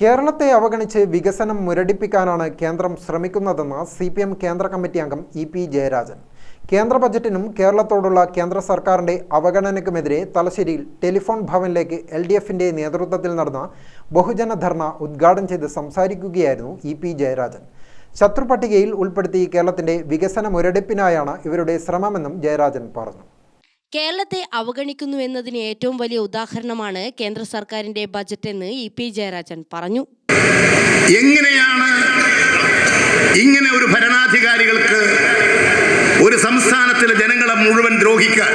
കേരളത്തെ അവഗണിച്ച് വികസനം മുരടിപ്പിക്കാനാണ് കേന്ദ്രം ശ്രമിക്കുന്നതെന്ന് സി പി എം കേന്ദ്ര കമ്മിറ്റി അംഗം ഇ പി ജയരാജൻ. കേന്ദ്ര ബജറ്റിനും കേരളത്തോടുള്ള കേന്ദ്ര സർക്കാരിന്റെ അവഗണനയ്ക്കുമെതിരെ തലശ്ശേരിയിൽ ടെലിഫോൺ ഭവനിലേക്ക് എൽ ഡി എഫിന്റെ നേതൃത്വത്തിൽ നടന്ന ബഹുജന ധർണ ഉദ്ഘാടനം ചെയ്ത് സംസാരിക്കുകയായിരുന്നു ഇ പി ജയരാജൻ. ശത്രുപട്ടികയിൽ ഉൾപ്പെടുത്തി കേരളത്തിന്റെ വികസന മുരടിപ്പിനായാണ് ഇവരുടെ ശ്രമമെന്നും ജയരാജൻ പറഞ്ഞു. കേരളത്തെ അവഗണിക്കുന്നു എന്നതിന് ഏറ്റവും വലിയ ഉദാഹരണമാണ് കേന്ദ്ര സർക്കാരിന്റെ ബജറ്റ് എന്ന് ഇ പി ജയരാജൻ പറഞ്ഞു. എങ്ങനെയാണ് ഇങ്ങനെ ഒരു ഭരണാധികാരികൾക്ക് ഒരു സംസ്ഥാനത്തിലെ ജനങ്ങളെ മുഴുവൻ ദ്രോഹിക്കാൻ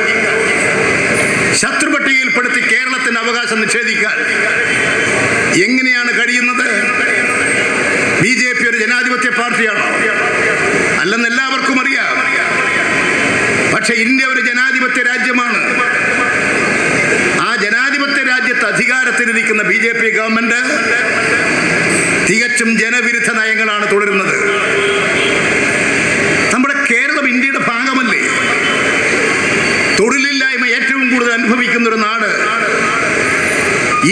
ശത്രുപട്ടികയിൽപ്പെടുത്തി കേരളത്തിന് അവകാശം നിഷേധിക്കാൻ എങ്ങനെയാണ് കഴിയുന്നത്? ബി ജെ പി ഒരു ജനാധിപത്യ പാർട്ടിയാണോ? അല്ലെന്ന് എല്ലാവർക്കും പക്ഷെ ഇന്ത്യ ഒരു ജനാധിപത്യ രാജ്യമാണ്. ആ ജനാധിപത്യ രാജ്യത്ത് അധികാരത്തിലിരിക്കുന്ന ബി ജെ പി ഗവൺമെന്റ് തികച്ചും ജനവിരുദ്ധ നയങ്ങളാണ് തുടരുന്നത്. നമ്മുടെ കേരളം ഇന്ത്യയുടെ ഭാഗമല്ലേ? തൊഴിലില്ലായ്മ ഏറ്റവും കൂടുതൽ അനുഭവിക്കുന്ന ഒരു നാട്.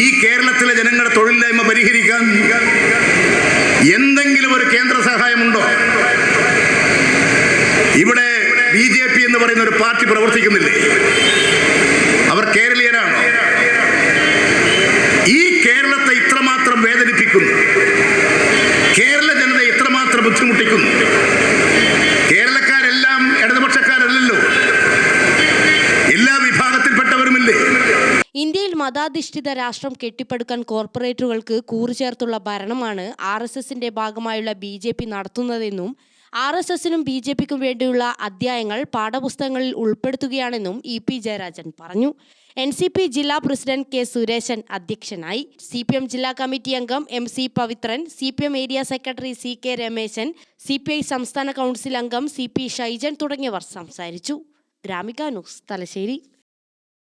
ഈ കേരളത്തിലെ ജനങ്ങളുടെ തൊഴിലില്ലായ്മ പരിഹരിക്കാൻ എന്തെങ്കിലും ഒരു കേന്ദ്ര സഹായമുണ്ടോ? ഇവിടെ ബി ജെ പി എന്ന് പറയുന്ന ഒരു പാർട്ടി പ്രവർത്തിക്കുന്നില്ലേ? അവർ കേരളീയരാണ്? ഈ കേരളത്തെ ഇത്രമാത്രം വേദനിപ്പിക്കുന്നു. കേരള ജനതയെ ഇത്രമാത്രം ബുദ്ധിമുട്ടിക്കുന്നു. കേരളക്കാരെല്ലാം ഇടതുപക്ഷക്കാരല്ലല്ലോ. എല്ലാ വിഭാഗത്തിൽപ്പെട്ടവരുമില്ലേ? ഇന്ത്യയിൽ മതാധിഷ്ഠിത രാഷ്ട്രം കെട്ടിപ്പടുക്കാൻ കോർപ്പറേറ്റുകൾക്ക് കൂറുചേർത്തുള്ള ഭരണമാണ് ആർ എസ് എസിന്റെ ഭാഗമായുള്ള ബി ജെ പി നടത്തുന്നതെന്നും ആർ എസ് എസിനും ബി ജെ പിക്കും വേണ്ടിയുള്ള അധ്യായങ്ങൾ പാഠപുസ്തകങ്ങളിൽ ഉൾപ്പെടുത്തുകയാണെന്നും ഇ പി ജയരാജൻ പറഞ്ഞു. എൻ സി പി ജില്ലാ പ്രസിഡന്റ് കെ സുരേശൻ അധ്യക്ഷനായി. സി പി എം ജില്ലാ കമ്മിറ്റി അംഗം M C Pavithran C P M area secretary C K Rameshan C P I സംസ്ഥാന കൗൺസിൽ അംഗം സി പി ഷൈജൻ തുടങ്ങിയവർ സംസാരിച്ചു. ഗ്രാമിക ന്യൂസ് തലശ്ശേരി.